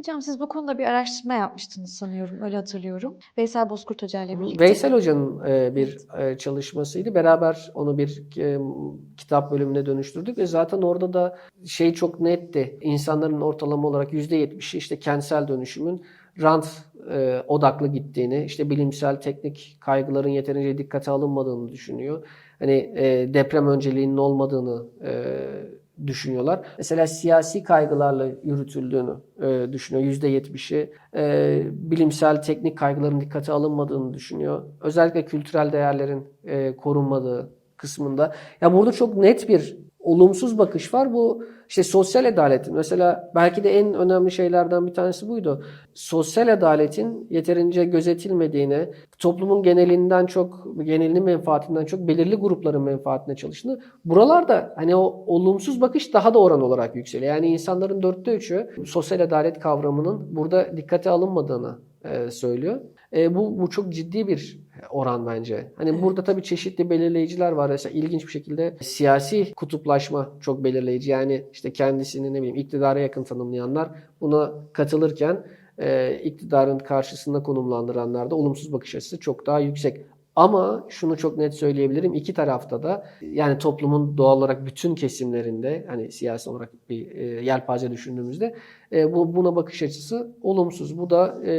Hocam siz bu konuda bir araştırma yapmıştınız sanıyorum, öyle hatırlıyorum. Veysel Bozkurt Hoca ile birlikte. Veysel Hoca'nın e, bir e, çalışmasıydı. Beraber onu bir e, kitap bölümüne dönüştürdük ve zaten orada da şey çok netti. İnsanların ortalama olarak %70'i işte kentsel dönüşümün rant e, odaklı gittiğini, işte bilimsel teknik kaygıların yeterince dikkate alınmadığını düşünüyor. Hani e, deprem önceliğinin olmadığını e, düşünüyorlar. Mesela siyasi kaygılarla yürütüldüğünü e, düşünüyor %70'i. E, bilimsel teknik kaygıların dikkate alınmadığını düşünüyor. Özellikle kültürel değerlerin e, korunmadığı kısmında. Ya burada çok net bir olumsuz bakış var. Bu işte sosyal adaletin mesela belki de en önemli şeylerden bir tanesi buydu. Sosyal adaletin yeterince gözetilmediğini, toplumun genelinden çok, genelinin menfaatinden çok belirli grupların menfaatine çalıştığını. Buralarda hani o olumsuz bakış daha da oran olarak yükseliyor. Yani insanların dörtte üçü sosyal adalet kavramının burada dikkate alınmadığını e, söylüyor. E, bu, bu çok ciddi bir oran bence. Hani burada tabii çeşitli belirleyiciler var. Mesela ilginç bir şekilde siyasi kutuplaşma çok belirleyici. Yani işte kendisini ne bileyim iktidara yakın tanımlayanlar buna katılırken e, iktidarın karşısında konumlandıranlarda olumsuz bakış açısı çok daha yüksek. Ama şunu çok net söyleyebilirim. iki tarafta da yani toplumun doğal olarak bütün kesimlerinde hani siyasi olarak bir e, yelpaze düşündüğümüzde e, bu buna bakış açısı olumsuz. Bu da e,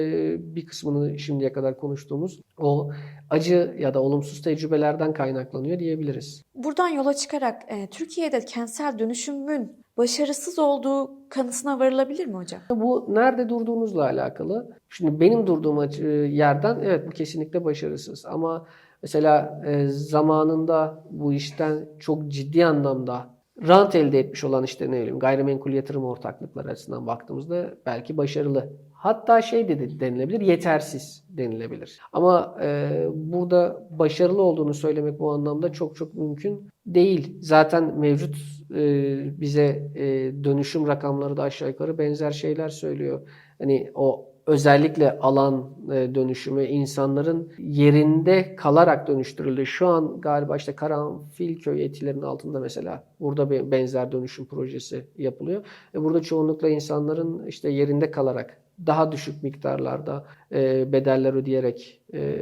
bir kısmını şimdiye kadar konuştuğumuz o acı ya da olumsuz tecrübelerden kaynaklanıyor diyebiliriz. Buradan yola çıkarak e, Türkiye'de kentsel dönüşümün başarısız olduğu kanısına varılabilir mi hocam? Bu nerede durduğunuzla alakalı. Şimdi benim durduğum açı- yerden evet bu kesinlikle başarısız. Ama mesela e, zamanında bu işten çok ciddi anlamda rant elde etmiş olan işte ne bileyim gayrimenkul yatırım ortaklıkları açısından baktığımızda belki başarılı. Hatta şey de denilebilir, yetersiz denilebilir. Ama e, burada başarılı olduğunu söylemek bu anlamda çok çok mümkün değil. Zaten mevcut e, bize e, dönüşüm rakamları da aşağı yukarı benzer şeyler söylüyor. Hani o özellikle alan e, dönüşümü insanların yerinde kalarak dönüştürüldü. Şu an galiba işte Karanfilköy etilerinin altında mesela burada bir benzer dönüşüm projesi yapılıyor. Ve burada çoğunlukla insanların işte yerinde kalarak daha düşük miktarlarda e, bedeller ödeyerek e,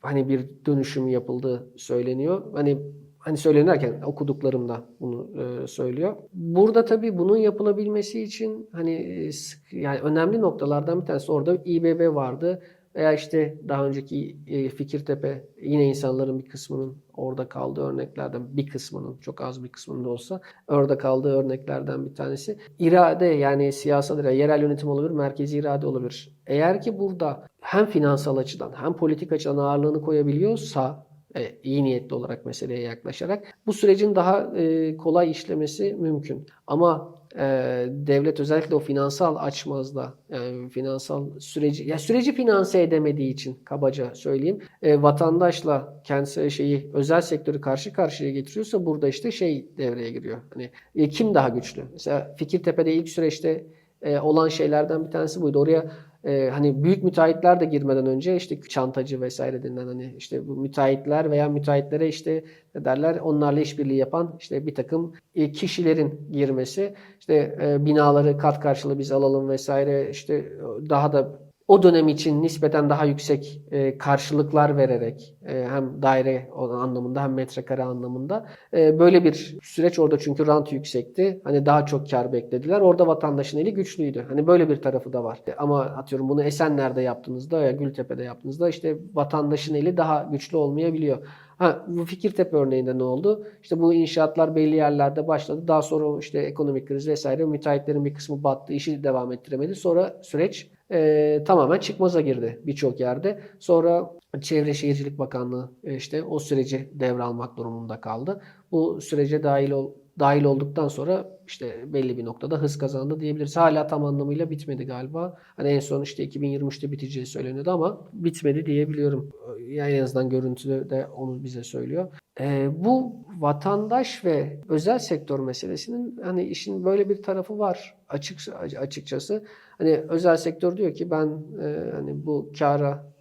hani bir dönüşüm yapıldığı söyleniyor. Hani hani söylenirken okuduklarımda bunu e, söylüyor. Burada tabii bunun yapılabilmesi için hani e, yani önemli noktalardan bir tanesi orada İBB vardı veya işte daha önceki e, Fikirtepe yine insanların bir kısmının orada kaldığı örneklerden bir kısmının çok az bir kısmının da olsa orada kaldığı örneklerden bir tanesi. İrade yani siyasal irade, yerel yönetim olabilir, merkezi irade olabilir. Eğer ki burada hem finansal açıdan hem politik açıdan ağırlığını koyabiliyorsa e, iyi niyetli olarak meseleye yaklaşarak bu sürecin daha e, kolay işlemesi mümkün. Ama e, devlet özellikle o finansal açmazda, yani finansal süreci, ya süreci finanse edemediği için kabaca söyleyeyim, e, vatandaşla kendi şeyi özel sektörü karşı karşıya getiriyorsa burada işte şey devreye giriyor. Hani e, kim daha güçlü? Mesela Fikirtepe'de ilk süreçte e, olan şeylerden bir tanesi buydu. Oraya e, hani büyük müteahhitler de girmeden önce işte çantacı vesaire denilen hani işte bu müteahhitler veya müteahhitlere işte ne derler onlarla işbirliği yapan işte bir takım e, kişilerin girmesi. İşte e, binaları kat karşılığı biz alalım vesaire işte e, daha da o dönem için nispeten daha yüksek e, karşılıklar vererek e, hem daire anlamında hem metrekare anlamında e, böyle bir süreç orada çünkü rant yüksekti. Hani daha çok kar beklediler. Orada vatandaşın eli güçlüydü. Hani böyle bir tarafı da var. Ama atıyorum bunu Esenler'de yaptığınızda ya Gültepe'de yaptığınızda işte vatandaşın eli daha güçlü olmayabiliyor. Ha, bu Fikirtepe örneğinde ne oldu? İşte bu inşaatlar belli yerlerde başladı. Daha sonra işte ekonomik kriz vesaire müteahhitlerin bir kısmı battı, işi devam ettiremedi. Sonra süreç e, tamamen çıkmaza girdi birçok yerde. Sonra Çevre Şehircilik Bakanlığı e, işte o süreci devralmak durumunda kaldı. Bu sürece dahil ol, dahil olduktan sonra işte belli bir noktada hız kazandı diyebiliriz. Hala tam anlamıyla bitmedi galiba. Hani en son işte 2023'te biteceği söyleniyordu ama bitmedi diyebiliyorum. Yani en azından görüntüde de onu bize söylüyor. Ee, bu vatandaş ve özel sektör meselesinin hani işin böyle bir tarafı var açık açıkçası. Hani özel sektör diyor ki ben e, hani bu kara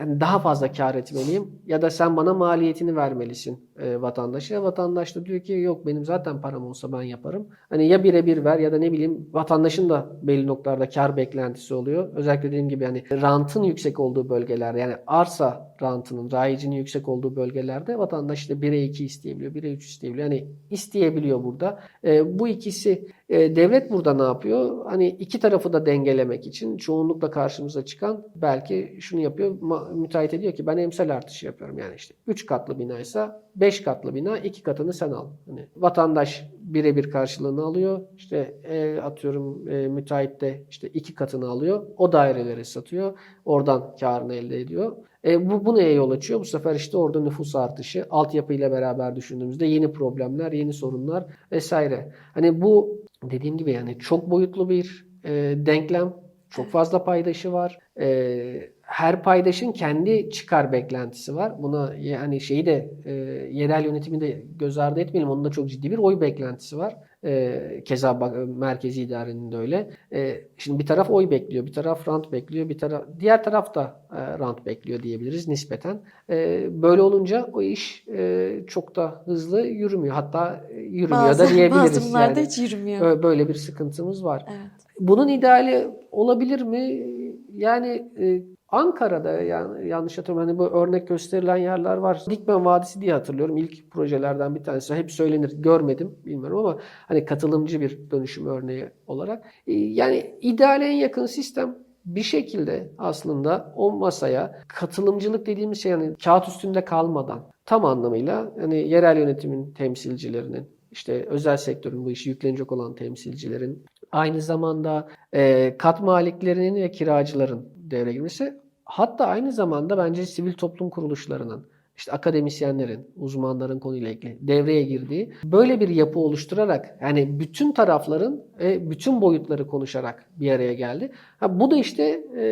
yani daha fazla kar etmeliyim ya da sen bana maliyetini vermelisin e, vatandaşa. Vatandaş da diyor ki yok benim zaten param olsa ben yaparım. Hani ya birebir ver ya da ne bileyim vatandaşın da belli noktalarda kar beklentisi oluyor. Özellikle dediğim gibi hani rantın yüksek olduğu bölgelerde yani arsa rantının, rayicinin yüksek olduğu bölgelerde vatandaş işte 1'e 2 isteyebiliyor, 1'e 3 isteyebiliyor. Hani isteyebiliyor burada. E, bu ikisi e, devlet burada ne yapıyor? Hani iki tarafı da dengelemek için çoğunlukla karşımıza çıkan belki şunu yapıyor. Müteahhit diyor ki ben emsal artışı yapıyorum. Yani işte 3 katlı binaysa 5 katlı bina 2 katını sen al. Hani vatandaş birebir karşılığını alıyor. İşte e, atıyorum e, müteahhit de işte 2 katını alıyor. O daireleri satıyor. Oradan karını elde ediyor. E, bu, bu neye yol açıyor? Bu sefer işte orada nüfus artışı, altyapıyla beraber düşündüğümüzde yeni problemler, yeni sorunlar vesaire. Hani bu dediğim gibi yani çok boyutlu bir e, denklem. Çok fazla paydaşı var. E, her paydaşın kendi çıkar beklentisi var. Buna yani şeyi de e, yerel yönetimi de göz ardı etmeyelim. Onun da çok ciddi bir oy beklentisi var. E, keza bak, merkezi idarenin de öyle. E, şimdi bir taraf oy bekliyor, bir taraf rant bekliyor, bir taraf diğer taraf da e, rant bekliyor diyebiliriz nispeten. E, böyle olunca o iş e, çok da hızlı yürümüyor. Hatta e, yürümüyor Bazı, da diyebiliriz bazı yani. hiç yürümüyor. Böyle bir sıkıntımız var. Evet. Bunun ideali olabilir mi? Yani e, Ankara'da yani yanlış hatırlamıyorum hani bu örnek gösterilen yerler var. Dikmen Vadisi diye hatırlıyorum. İlk projelerden bir tanesi. Hep söylenir. Görmedim bilmiyorum ama hani katılımcı bir dönüşüm örneği olarak. E, yani ideale en yakın sistem bir şekilde aslında o masaya katılımcılık dediğimiz şey yani kağıt üstünde kalmadan tam anlamıyla hani yerel yönetimin temsilcilerinin işte özel sektörün bu işi yüklenecek olan temsilcilerin aynı zamanda e, kat maliklerinin ve kiracıların devreye girmesi hatta aynı zamanda bence sivil toplum kuruluşlarının işte akademisyenlerin, uzmanların konuyla ilgili devreye girdiği böyle bir yapı oluşturarak yani bütün tarafların e, bütün boyutları konuşarak bir araya geldi. Ha, bu da işte e,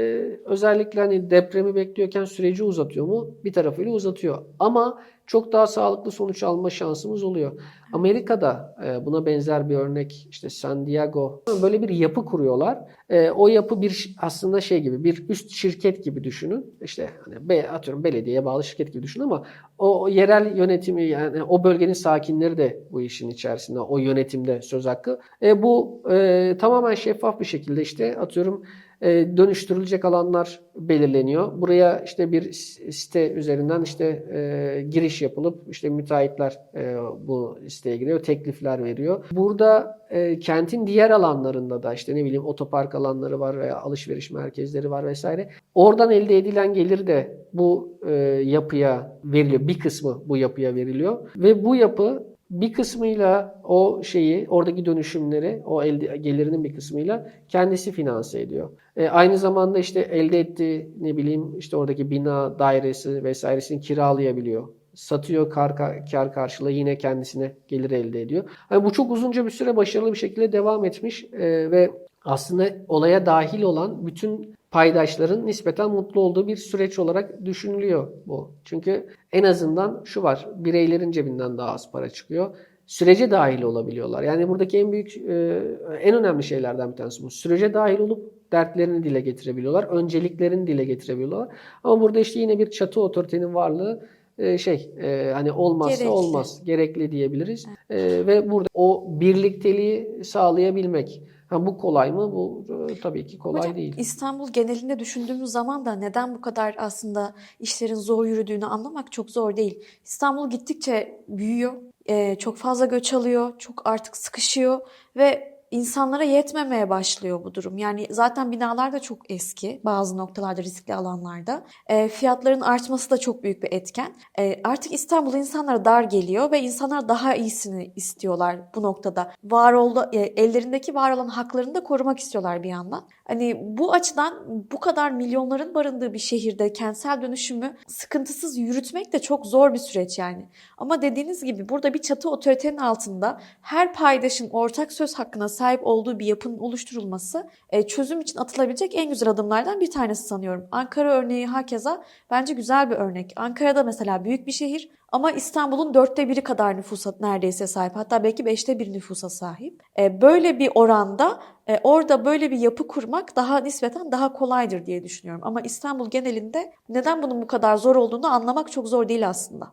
özellikle hani depremi bekliyorken süreci uzatıyor mu? Bir tarafıyla uzatıyor. Ama çok daha sağlıklı sonuç alma şansımız oluyor. Amerika'da e, buna benzer bir örnek işte San Diego böyle bir yapı kuruyorlar. E, o yapı bir aslında şey gibi bir üst şirket gibi düşünün. İşte hani be, atıyorum belediyeye bağlı şirket gibi düşünün ama o, yerel yönetimi yani o bölgenin sakinleri de bu işin içerisinde o yönetimde söz hakkı. E, bu e, tamamen şeffaf bir şekilde işte atıyorum dönüştürülecek alanlar belirleniyor. Buraya işte bir site üzerinden işte e, giriş yapılıp işte müteahhitler e, bu siteye giriyor, teklifler veriyor. Burada e, kentin diğer alanlarında da işte ne bileyim otopark alanları var veya alışveriş merkezleri var vesaire. Oradan elde edilen gelir de bu e, yapıya veriliyor. Bir kısmı bu yapıya veriliyor ve bu yapı bir kısmıyla o şeyi, oradaki dönüşümleri, o elde gelirinin bir kısmıyla kendisi finanse ediyor. E, aynı zamanda işte elde ettiği ne bileyim işte oradaki bina dairesi vesairesini kiralayabiliyor. Satıyor kar, kar karşılığı yine kendisine gelir elde ediyor. Yani bu çok uzunca bir süre başarılı bir şekilde devam etmiş e, ve aslında olaya dahil olan bütün paydaşların nispeten mutlu olduğu bir süreç olarak düşünülüyor bu. Çünkü en azından şu var, bireylerin cebinden daha az para çıkıyor. Sürece dahil olabiliyorlar. Yani buradaki en büyük, e, en önemli şeylerden bir tanesi bu. Sürece dahil olup dertlerini dile getirebiliyorlar, önceliklerini dile getirebiliyorlar. Ama burada işte yine bir çatı otoritenin varlığı e, şey e, hani olmazsa Gerekli. olmaz, gerekli diyebiliriz. E, ve burada o birlikteliği sağlayabilmek. Ha, bu kolay mı? Bu e, tabii ki kolay Hocam değil. İstanbul genelinde düşündüğümüz zaman da neden bu kadar aslında işlerin zor yürüdüğünü anlamak çok zor değil. İstanbul gittikçe büyüyor, eee, çok fazla göç alıyor, çok artık sıkışıyor ve insanlara yetmemeye başlıyor bu durum. Yani zaten binalar da çok eski bazı noktalarda riskli alanlarda. Eee, fiyatların artması da çok büyük bir etken. Eee, artık İstanbul insanlara dar geliyor ve insanlar daha iyisini istiyorlar bu noktada. Var oldu, e, ellerindeki var olan haklarını da korumak istiyorlar bir yandan. Hani bu açıdan bu kadar milyonların barındığı bir şehirde kentsel dönüşümü sıkıntısız yürütmek de çok zor bir süreç yani. Ama dediğiniz gibi burada bir çatı otoritenin altında her paydaşın ortak söz hakkına sahip olduğu bir yapının oluşturulması e, çözüm için atılabilecek en güzel adımlardan bir tanesi sanıyorum. Ankara örneği hakeza bence güzel bir örnek. Ankara'da mesela büyük bir şehir Ama İstanbul'un dörtte biri kadar nüfusa neredeyse sahip. Hatta belki beşte bir nüfusa sahip. E, böyle bir oranda e, orada böyle bir yapı kurmak daha nispeten daha kolaydır diye düşünüyorum. Ama İstanbul genelinde neden bunun bu kadar zor olduğunu anlamak çok zor değil aslında.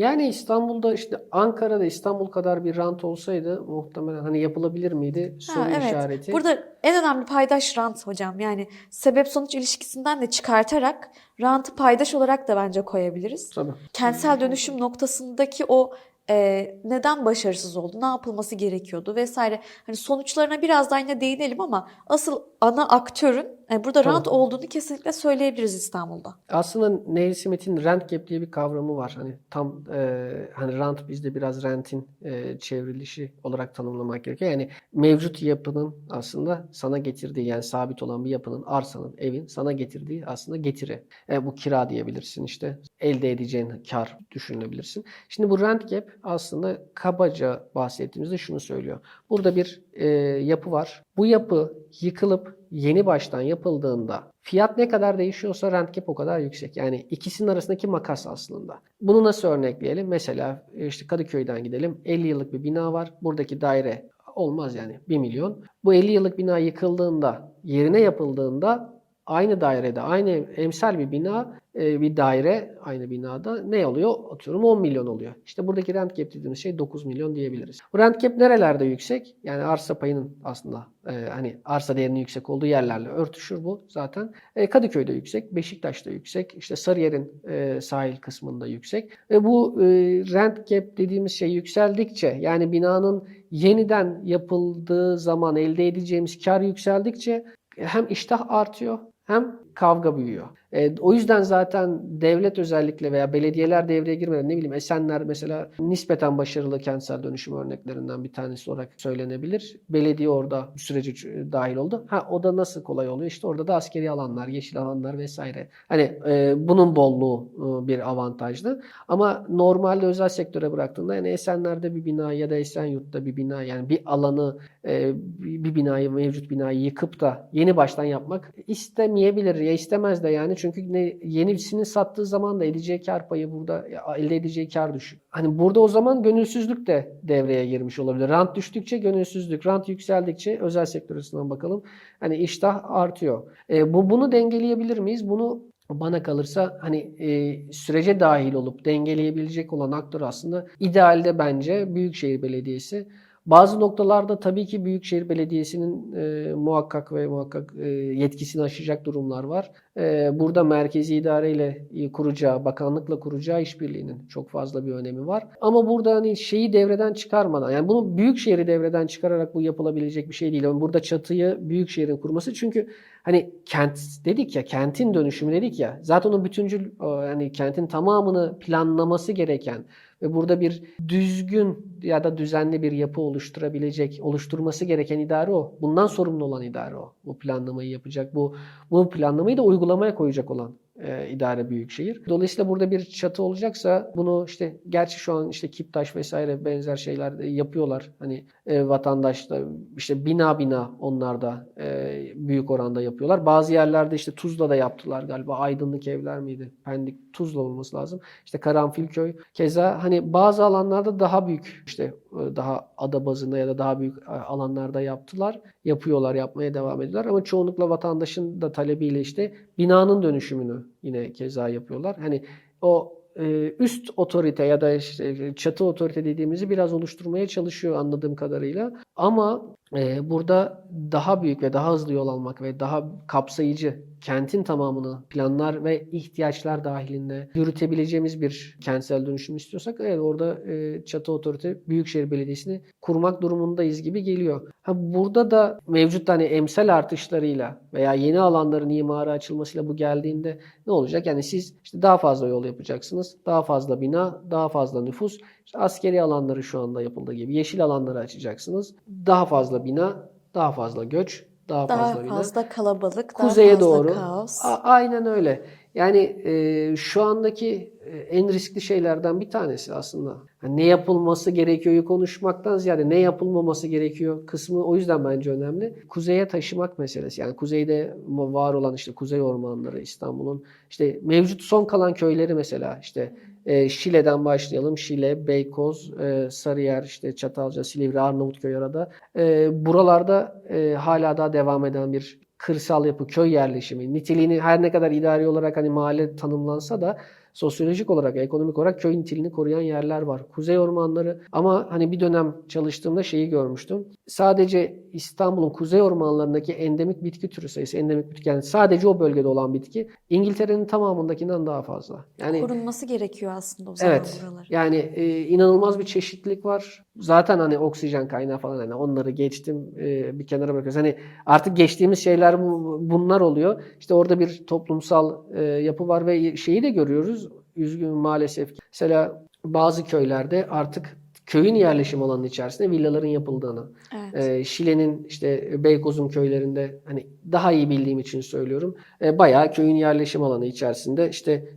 Yani İstanbul'da işte Ankara'da İstanbul kadar bir rant olsaydı muhtemelen hani yapılabilir miydi? Soru Ha, evet. işareti. Burada en önemli paydaş rant hocam. Yani sebep sonuç ilişkisinden de çıkartarak rantı paydaş olarak da bence koyabiliriz. Tabii. Kentsel dönüşüm noktasındaki o e, neden başarısız oldu, ne yapılması gerekiyordu vesaire. Hani sonuçlarına birazdan yine değinelim ama asıl ana aktörün e, burada Tabii. rant olduğunu kesinlikle söyleyebiliriz İstanbul'da. Aslında Neil Smith'in rent gap diye bir kavramı var. Hani tam e, hani rant bizde biraz rentin e, çevrilişi olarak tanımlamak gerekiyor. Yani mevcut yapının aslında sana getirdiği yani sabit olan bir yapının, arsanın, evin sana getirdiği aslında getiri. E, bu kira diyebilirsin işte. Elde edeceğin kar düşünebilirsin. Şimdi bu rent gap aslında kabaca bahsettiğimizde şunu söylüyor. Burada bir e, yapı var. Bu yapı yıkılıp yeni baştan yapıldığında fiyat ne kadar değişiyorsa rent gap o kadar yüksek. Yani ikisinin arasındaki makas aslında. Bunu nasıl örnekleyelim? Mesela e, işte Kadıköy'den gidelim. 50 yıllık bir bina var. Buradaki daire olmaz yani 1 milyon. Bu 50 yıllık bina yıkıldığında, yerine yapıldığında aynı dairede, aynı emsal bir bina, e, bir daire aynı binada ne oluyor? Atıyorum 10 milyon oluyor. İşte buradaki rent gap dediğimiz şey 9 milyon diyebiliriz. Bu rent gap nerelerde yüksek? Yani arsa payının aslında e, hani arsa değerinin yüksek olduğu yerlerle örtüşür bu zaten. E, Kadıköy'de yüksek, Beşiktaş'ta yüksek, işte Sarıyer'in e, sahil kısmında yüksek. Ve bu e, rent gap dediğimiz şey yükseldikçe yani binanın yeniden yapıldığı zaman elde edeceğimiz kar yükseldikçe hem iştah artıyor hem kavga büyüyor. E, o yüzden zaten devlet özellikle veya belediyeler devreye girmeden ne bileyim Esenler mesela nispeten başarılı kentsel dönüşüm örneklerinden bir tanesi olarak söylenebilir. Belediye orada ç- dahil oldu. Ha o da nasıl kolay oluyor? İşte orada da askeri alanlar, yeşil alanlar vesaire. Hani e, bunun bolluğu e, bir avantajlı. Ama normalde özel sektöre bıraktığında yani Esenler'de bir bina ya da Esenyurt'ta bir bina yani bir alanı e, bir binayı mevcut binayı yıkıp da yeni baştan yapmak istemeyebilir ya istemez de yani çünkü ne, yenisini sattığı zaman da edeceği kar payı burada elde edeceği kar düşük. Hani burada o zaman gönülsüzlük de devreye girmiş olabilir. Rant düştükçe gönülsüzlük, rant yükseldikçe özel sektör açısından bakalım. Hani iştah artıyor. E, bu bunu dengeleyebilir miyiz? Bunu bana kalırsa hani e, sürece dahil olup dengeleyebilecek olan aktör aslında idealde bence Büyükşehir Belediyesi. Bazı noktalarda tabii ki Büyükşehir Belediyesi'nin e, muhakkak ve muhakkak e, yetkisini aşacak durumlar var. E, burada merkezi idareyle e, kuracağı, bakanlıkla kuracağı işbirliğinin çok fazla bir önemi var. Ama burada hani şeyi devreden çıkarmadan, yani bunu Büyükşehir'i devreden çıkararak bu yapılabilecek bir şey değil. Yani burada çatıyı Büyükşehir'in kurması çünkü hani kent dedik ya, kentin dönüşümü dedik ya, zaten onun bütüncül yani kentin tamamını planlaması gereken ve burada bir düzgün ya da düzenli bir yapı oluşturabilecek, oluşturması gereken idare o. Bundan sorumlu olan idare o. Bu planlamayı yapacak, bu bu planlamayı da uygulamaya koyacak olan e, idare büyükşehir. Dolayısıyla burada bir çatı olacaksa bunu işte gerçi şu an işte Kiptaş vesaire benzer şeyler de yapıyorlar. Hani e, vatandaş da işte bina bina onlar da e, büyük oranda yapıyorlar. Bazı yerlerde işte Tuzla'da yaptılar galiba. Aydınlık evler miydi? Pendik Tuzla olması lazım. İşte Karanfilköy. Keza hani bazı alanlarda daha büyük işte e, daha ada bazında ya da daha büyük e, alanlarda yaptılar. Yapıyorlar, yapmaya devam ediyorlar. Ama çoğunlukla vatandaşın da talebiyle işte binanın dönüşümünü yine keza yapıyorlar. Hani o e, üst otorite ya da işte çatı otorite dediğimizi biraz oluşturmaya çalışıyor anladığım kadarıyla. Ama burada daha büyük ve daha hızlı yol almak ve daha kapsayıcı kentin tamamını planlar ve ihtiyaçlar dahilinde yürütebileceğimiz bir kentsel dönüşüm istiyorsak evet orada e, çatı otorite Büyükşehir Belediyesi'ni kurmak durumundayız gibi geliyor. Ha, burada da mevcut hani emsal artışlarıyla veya yeni alanların imara açılmasıyla bu geldiğinde ne olacak? Yani siz işte daha fazla yol yapacaksınız. Daha fazla bina, daha fazla nüfus. İşte askeri alanları şu anda yapıldığı gibi yeşil alanları açacaksınız. Daha fazla bina, daha fazla göç, daha, Daha fazla fazla kalabalık, daha Kuzeye fazla doğru. kaos. A- aynen öyle. Yani e, şu andaki e, en riskli şeylerden bir tanesi aslında. Yani ne yapılması gerekiyor konuşmaktan ziyade ne yapılmaması gerekiyor kısmı o yüzden bence önemli. Kuzeye taşımak meselesi. Yani kuzeyde var olan işte kuzey ormanları İstanbul'un işte mevcut son kalan köyleri mesela işte E, Şile'den başlayalım. Şile, Beykoz, e, Sarıyer, işte Çatalca, Silivri, Arnavutköy arada. E, buralarda e, hala daha devam eden bir kırsal yapı, köy yerleşimi. Niteliğini her ne kadar idari olarak hani mahalle tanımlansa da sosyolojik olarak, ekonomik olarak köy niteliğini koruyan yerler var. Kuzey ormanları ama hani bir dönem çalıştığımda şeyi görmüştüm. Sadece İstanbul'un kuzey ormanlarındaki endemik bitki türü sayısı, endemik bitki yani sadece o bölgede olan bitki İngiltere'nin tamamındakinden daha fazla. Yani Korunması gerekiyor aslında o zaman Evet. buralar. Yani e, inanılmaz bir çeşitlilik var. Zaten hani oksijen kaynağı falan hani onları geçtim e, bir kenara bırakıyoruz. Hani artık geçtiğimiz şeyler bu, bunlar oluyor. İşte orada bir toplumsal e, yapı var ve şeyi de görüyoruz. Üzgün maalesef. Mesela bazı köylerde artık köyün yerleşim alanının içerisinde villaların yapıldığını, Evet. ee, Şile'nin işte Beykoz'un köylerinde hani daha iyi bildiğim için söylüyorum. E, bayağı köyün yerleşim alanı içerisinde işte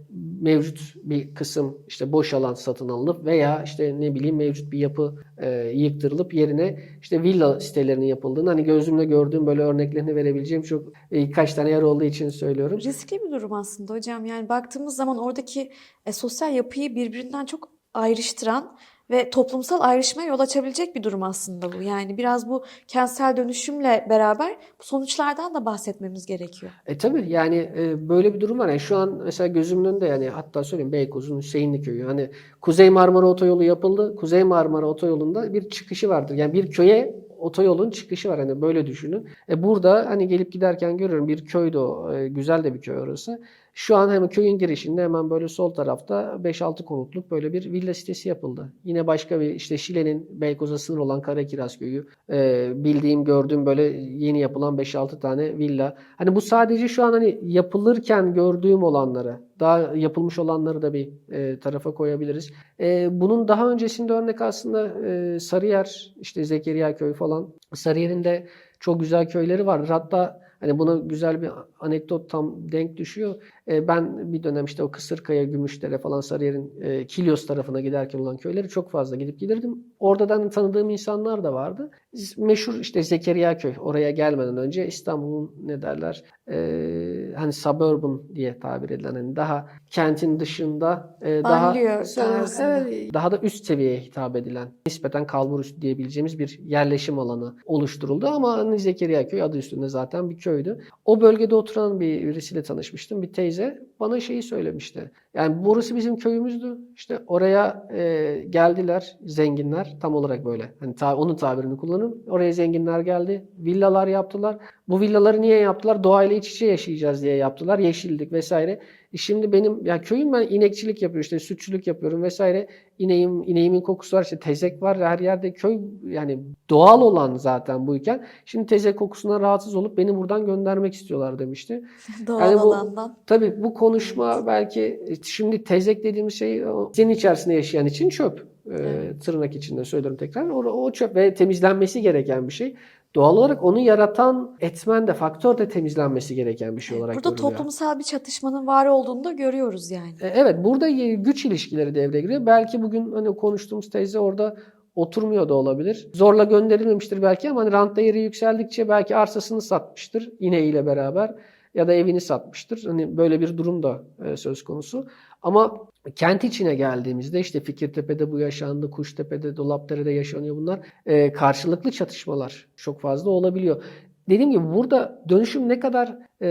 mevcut bir kısım işte boş alan satın alınıp veya işte ne bileyim mevcut bir yapı e, yıktırılıp yerine işte villa sitelerinin yapıldığını hani gözümle gördüğüm böyle örneklerini verebileceğim çok e, kaç tane yer olduğu için söylüyorum. Riskli bir durum aslında hocam. Yani baktığımız zaman oradaki e, sosyal yapıyı birbirinden çok ayrıştıran ve toplumsal ayrışmaya yol açabilecek bir durum aslında bu. Yani biraz bu kentsel dönüşümle beraber sonuçlardan da bahsetmemiz gerekiyor. E tabii yani e, böyle bir durum var. Yani şu an mesela gözümün önünde yani hatta söyleyeyim Beykoz'un Hüseyinli köyü. Hani Kuzey Marmara Otoyolu yapıldı. Kuzey Marmara Otoyolu'nda bir çıkışı vardır. Yani bir köye otoyolun çıkışı var. Hani böyle düşünün. E burada hani gelip giderken görüyorum bir köyde o. e, güzel de bir köy orası. Şu an hemen köyün girişinde hemen böyle sol tarafta 5-6 konutluk böyle bir villa sitesi yapıldı. Yine başka bir işte Şile'nin Beykoz'a sınır olan Karakiraz köyü. e, bildiğim gördüğüm böyle yeni yapılan 5-6 tane villa. Hani bu sadece şu an hani yapılırken gördüğüm olanları, daha yapılmış olanları da bir e, tarafa koyabiliriz. E, bunun daha öncesinde örnek aslında e, Sarıyer, işte Zekeriya köy falan. Sarıyer'in de çok güzel köyleri vardır. Hatta hani buna güzel bir anekdot tam denk düşüyor. E, ben bir dönem işte o Kısırkaya, Gümüşdere falan Sarıyer'in e, Kilyos tarafına giderken olan köyleri çok fazla gidip gelirdim. Oradan tanıdığım insanlar da vardı. Meşhur işte Zekeriya köy. Oraya gelmeden önce İstanbul'un ne derler e, hani suburban diye tabir edilen hani daha kentin dışında e, daha. Evet, daha da üst seviyeye hitap edilen nispeten kalburüstü diyebileceğimiz bir yerleşim alanı oluşturuldu ama hani Zekeriya köy adı üstünde zaten bir köydü. O bölgede oturan bir birisiyle tanışmıştım. Bir teyze bana şeyi söylemişti. Yani burası bizim köyümüzdü. İşte oraya e, geldiler zenginler tam olarak böyle. Hani ta, onun tabirini kullanın. Oraya zenginler geldi. Villalar yaptılar. Bu villaları niye yaptılar? Doğayla iç içe yaşayacağız diye yaptılar. Yeşillik vesaire. E şimdi benim ya köyüm ben inekçilik yapıyorum işte sütçülük yapıyorum vesaire. İneğim ineğimin kokusu var işte tezek var her yerde köy yani doğal olan zaten buyken şimdi tezek kokusundan rahatsız olup beni buradan göndermek istiyorlar demişti. Doğal Yani bu- alandan. Tabii bu konuşma belki e, şimdi tezek dediğimiz şey senin içerisinde yaşayan için çöp. Ee, Evet. Tırnak içinde söylüyorum tekrar. O, o çöp ve temizlenmesi gereken bir şey. Doğal olarak onu yaratan etmen de faktör de temizlenmesi gereken bir şey olarak Burada görülüyor. toplumsal bir çatışmanın var olduğunu da görüyoruz yani. E, Evet burada güç ilişkileri devreye giriyor. Belki bugün hani konuştuğumuz teyze orada oturmuyor da olabilir. Zorla gönderilmemiştir belki ama hani rant değeri yükseldikçe belki arsasını satmıştır ineğiyle beraber ya da evini satmıştır. Hani böyle bir durum da e, söz konusu. Ama kent içine geldiğimizde işte Fikirtepe'de bu yaşandı, Kuştepe'de, Dolapdere'de yaşanıyor bunlar. E, karşılıklı çatışmalar çok fazla olabiliyor. Dediğim gibi burada dönüşüm ne kadar e,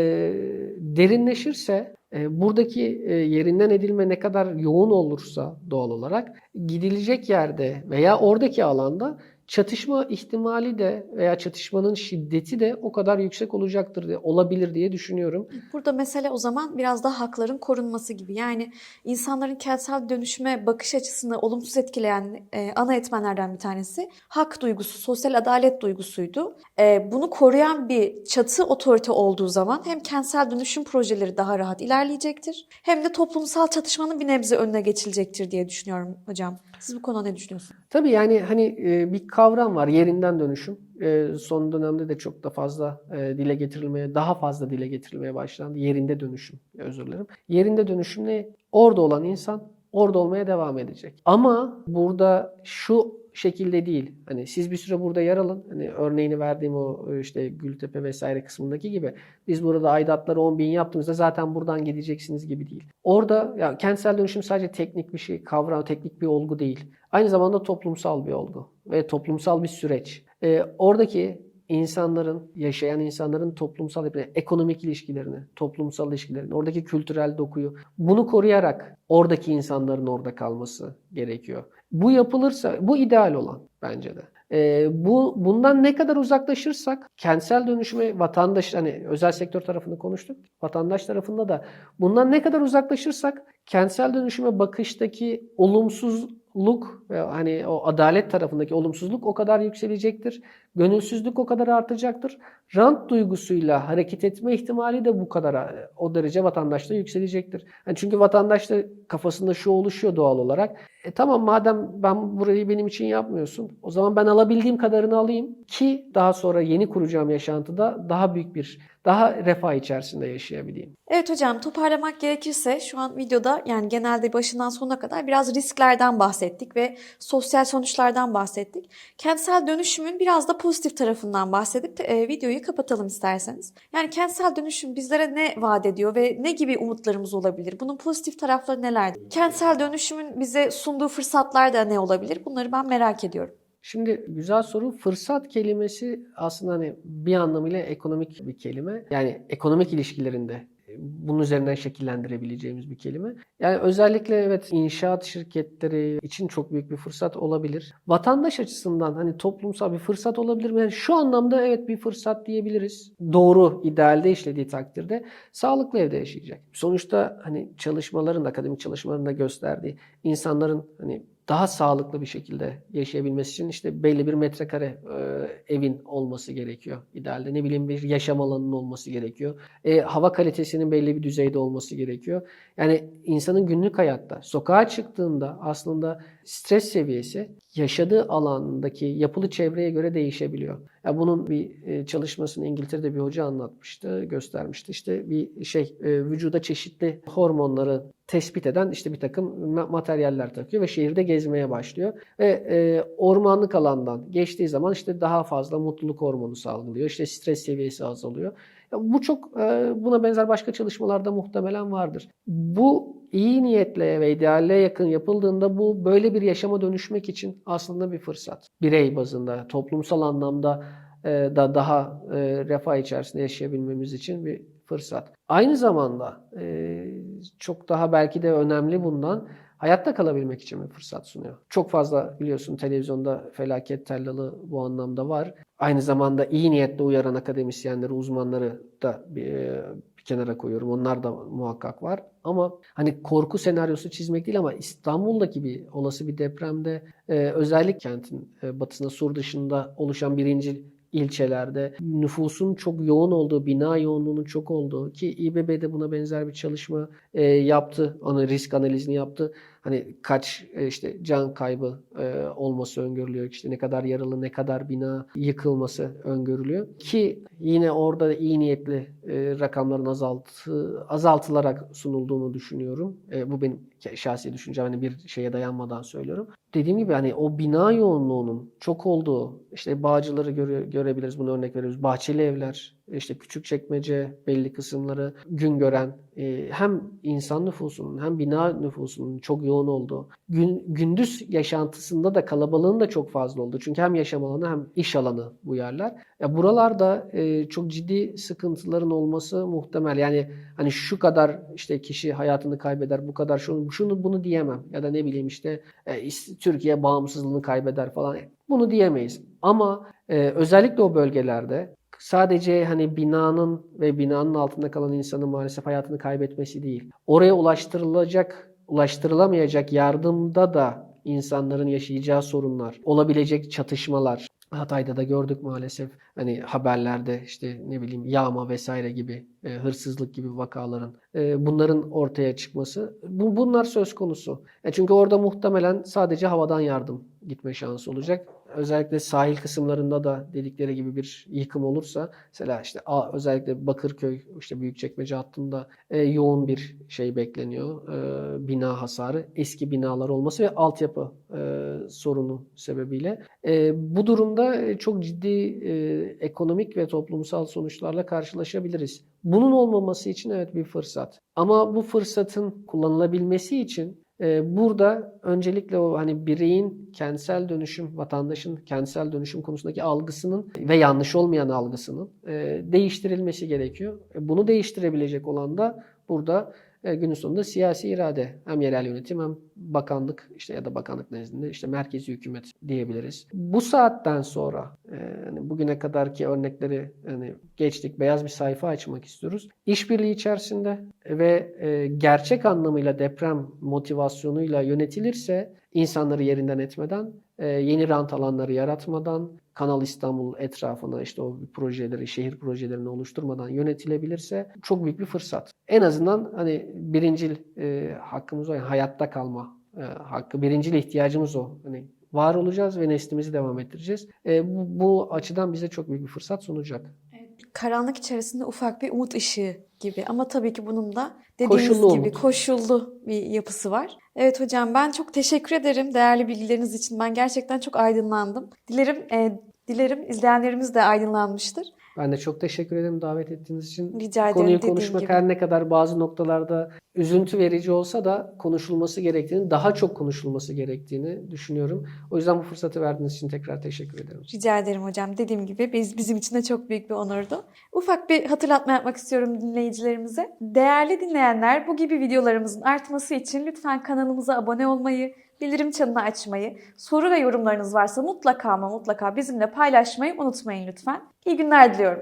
derinleşirse, e, buradaki e, yerinden edilme ne kadar yoğun olursa doğal olarak gidilecek yerde veya oradaki alanda çatışma ihtimali de veya çatışmanın şiddeti de o kadar yüksek olacaktır diye, olabilir diye düşünüyorum. Burada mesele o zaman biraz daha hakların korunması gibi. Yani insanların kentsel dönüşüme bakış açısını olumsuz etkileyen e, ana etmenlerden bir tanesi hak duygusu, sosyal adalet duygusuydu. E, bunu koruyan bir çatı otorite olduğu zaman hem kentsel dönüşüm projeleri daha rahat ilerleyecektir hem de toplumsal çatışmanın bir nebze önüne geçilecektir diye düşünüyorum hocam. Siz bu konuda ne düşünüyorsunuz? Tabii yani hani e, bir kavram var yerinden dönüşüm. E, son dönemde de çok da fazla e, dile getirilmeye, daha fazla dile getirilmeye başlandı. Yerinde dönüşüm, özür dilerim. Yerinde dönüşüm ne? Orada olan insan orada olmaya devam edecek. Ama burada şu şekilde değil. Hani siz bir süre burada yer alın. Hani örneğini verdiğim o e, işte Gültepe vesaire kısmındaki gibi. Biz burada aidatları 10 bin yaptığımızda zaten buradan gideceksiniz gibi değil. Orada ya kentsel dönüşüm sadece teknik bir şey, kavram, teknik bir olgu değil. Aynı zamanda toplumsal bir olgu ve toplumsal bir süreç. Ee, oradaki insanların, yaşayan insanların toplumsal, ekonomik ilişkilerini, toplumsal ilişkilerini, oradaki kültürel dokuyu, bunu koruyarak oradaki insanların orada kalması gerekiyor. Bu yapılırsa, bu ideal olan bence de. Ee, bu bundan ne kadar uzaklaşırsak kentsel dönüşüme vatandaş hani özel sektör tarafını konuştuk. Vatandaş tarafında da bundan ne kadar uzaklaşırsak kentsel dönüşüme bakıştaki olumsuzluk hani o adalet tarafındaki olumsuzluk o kadar yükselecektir. Gönülsüzlük o kadar artacaktır. Rant duygusuyla hareket etme ihtimali de bu kadar o derece vatandaşta yükselecektir. Yani çünkü vatandaşta kafasında şu oluşuyor doğal olarak. E tamam madem ben burayı benim için yapmıyorsun o zaman ben alabildiğim kadarını alayım ki daha sonra yeni kuracağım yaşantıda daha büyük bir daha refah içerisinde yaşayabileyim. Evet hocam toparlamak gerekirse şu an videoda yani genelde başından sonuna kadar biraz risklerden bahsettik ve sosyal sonuçlardan bahsettik. Kentsel dönüşümün biraz da pozitif tarafından bahsedip e, videoyu kapatalım isterseniz. Yani kentsel dönüşüm bizlere ne vaat ediyor ve ne gibi umutlarımız olabilir? Bunun pozitif tarafları nelerdir? Kentsel dönüşümün bize sunduğu fırsatlar da ne olabilir? Bunları ben merak ediyorum. Şimdi güzel soru. Fırsat kelimesi aslında hani bir anlamıyla ekonomik bir kelime. Yani ekonomik ilişkilerinde bunun üzerinden şekillendirebileceğimiz bir kelime. Yani özellikle evet inşaat şirketleri için çok büyük bir fırsat olabilir. Vatandaş açısından hani toplumsal bir fırsat olabilir mi? Yani şu anlamda evet bir fırsat diyebiliriz. Doğru, idealde işlediği takdirde sağlıklı evde yaşayacak. Sonuçta hani çalışmaların, akademik çalışmaların da gösterdiği insanların hani daha sağlıklı bir şekilde yaşayabilmesi için işte belli bir metrekare e, evin olması gerekiyor idealde. Ne bileyim bir yaşam alanının olması gerekiyor. E, hava kalitesinin belli bir düzeyde olması gerekiyor. Yani insanın günlük hayatta sokağa çıktığında aslında stres seviyesi yaşadığı alandaki yapılı çevreye göre değişebiliyor. Ya bunun bir e, çalışmasını İngiltere'de bir hoca anlatmıştı, göstermişti. İşte bir şey e, vücuda çeşitli hormonları tespit eden işte bir takım materyaller takıyor ve şehirde gezmeye başlıyor. Ve e, ormanlık alandan geçtiği zaman işte daha fazla mutluluk hormonu salgılıyor. İşte stres seviyesi azalıyor. Ya bu çok buna benzer başka çalışmalarda muhtemelen vardır. Bu iyi niyetle ve idealle yakın yapıldığında bu böyle bir yaşama dönüşmek için aslında bir fırsat. Birey bazında, toplumsal anlamda da daha refah içerisinde yaşayabilmemiz için bir fırsat. Aynı zamanda çok daha belki de önemli bundan hayatta kalabilmek için bir fırsat sunuyor. Çok fazla biliyorsun televizyonda felaket tellalı bu anlamda var. Aynı zamanda iyi niyetle uyaran akademisyenleri, uzmanları da bir, bir kenara koyuyorum. Onlar da muhakkak var. Ama hani korku senaryosu çizmek değil ama İstanbul'daki bir olası bir depremde e, özellikle kentin e, batısında sur dışında oluşan birinci ilçelerde nüfusun çok yoğun olduğu, bina yoğunluğunun çok olduğu ki İBB'de buna benzer bir çalışma e, yaptı. Onu risk analizini yaptı. Hani kaç e, işte can kaybı e, olması öngörülüyor. İşte ne kadar yaralı, ne kadar bina yıkılması öngörülüyor. Ki yine orada iyi niyetli e, rakamların azaltı, azaltılarak sunulduğunu düşünüyorum. E, bu benim şahsi düşüncem. Hani bir şeye dayanmadan söylüyorum. Dediğim gibi hani o bina yoğunluğunun çok olduğu işte Bağcıları göre, görebiliriz. Bunu örnek veriyoruz. Bahçeli evler, işte küçük çekmece belli kısımları gün gören e, hem insan nüfusunun hem bina nüfusunun çok yoğun olduğu gün, gündüz yaşantısında da kalabalığın da çok fazla olduğu. Çünkü hem yaşam alanı hem iş alanı bu yerler. Ya buralarda e, çok ciddi sıkıntıların olması muhtemel. Yani hani şu kadar işte kişi hayatını kaybeder, bu kadar şunu, şunu bunu diyemem. Ya da ne bileyim işte e, Türkiye bağımsızlığını kaybeder falan. Bunu diyemeyiz. Ama e, özellikle o bölgelerde sadece hani binanın ve binanın altında kalan insanın maalesef hayatını kaybetmesi değil. Oraya ulaştırılacak, ulaştırılamayacak yardımda da insanların yaşayacağı sorunlar, olabilecek çatışmalar. Hatay'da da gördük maalesef hani haberlerde işte ne bileyim yağma vesaire gibi e, hırsızlık gibi vakaların e, bunların ortaya çıkması bu, bunlar söz konusu. E çünkü orada muhtemelen sadece havadan yardım gitme şansı olacak. Özellikle sahil kısımlarında da dedikleri gibi bir yıkım olursa mesela işte özellikle Bakırköy işte Büyükçekmece hattında e, yoğun bir şey bekleniyor. E, bina hasarı, eski binalar olması ve altyapı e, sorunu sebebiyle. E, bu durumda e, çok ciddi e, ekonomik ve toplumsal sonuçlarla karşılaşabiliriz. Bunun olmaması için evet bir fırsat. Ama bu fırsatın kullanılabilmesi için Burada öncelikle o hani bireyin kentsel dönüşüm, vatandaşın kentsel dönüşüm konusundaki algısının ve yanlış olmayan algısının e, değiştirilmesi gerekiyor. E, Bunu değiştirebilecek olan da burada günün sonunda siyasi irade. Hem yerel yönetim hem bakanlık işte ya da bakanlık nezdinde işte merkezi hükümet diyebiliriz. Bu saatten sonra e, bugüne kadarki örnekleri hani geçtik. Beyaz bir sayfa açmak istiyoruz. İşbirliği içerisinde ve e, gerçek anlamıyla deprem motivasyonuyla yönetilirse insanları yerinden etmeden, e, yeni rant alanları yaratmadan, Kanal İstanbul etrafına işte o projeleri, şehir projelerini oluşturmadan yönetilebilirse çok büyük bir fırsat. En azından hani birincil e, hakkımız o, yani hayatta kalma e, hakkı, birincil ihtiyacımız o. Hani var olacağız ve neslimizi devam ettireceğiz. E, bu, bu açıdan bize çok büyük bir fırsat sunacak. Karanlık içerisinde ufak bir umut ışığı gibi ama tabii ki bunun da dediğiniz Koşullu gibi umut. koşullu bir yapısı var. Evet hocam ben çok teşekkür ederim değerli bilgileriniz için. Ben gerçekten çok aydınlandım. Dilerim e, dilerim izleyenlerimiz de aydınlanmıştır. Ben de çok teşekkür ederim davet ettiğiniz için. Rica ederim Konuyu konuşmak gibi. her ne kadar bazı noktalarda üzüntü verici olsa da konuşulması gerektiğini, daha çok konuşulması gerektiğini düşünüyorum. O yüzden bu fırsatı verdiğiniz için tekrar teşekkür ederim. Rica ederim hocam. Dediğim gibi biz, bizim için de çok büyük bir onurdu. Ufak bir hatırlatma yapmak istiyorum dinleyicilerimize. Değerli dinleyenler bu gibi videolarımızın artması için lütfen kanalımıza abone olmayı, bildirim çanını açmayı, soru ve yorumlarınız varsa mutlaka ama mutlaka bizimle paylaşmayı unutmayın lütfen. İyi günler diliyorum.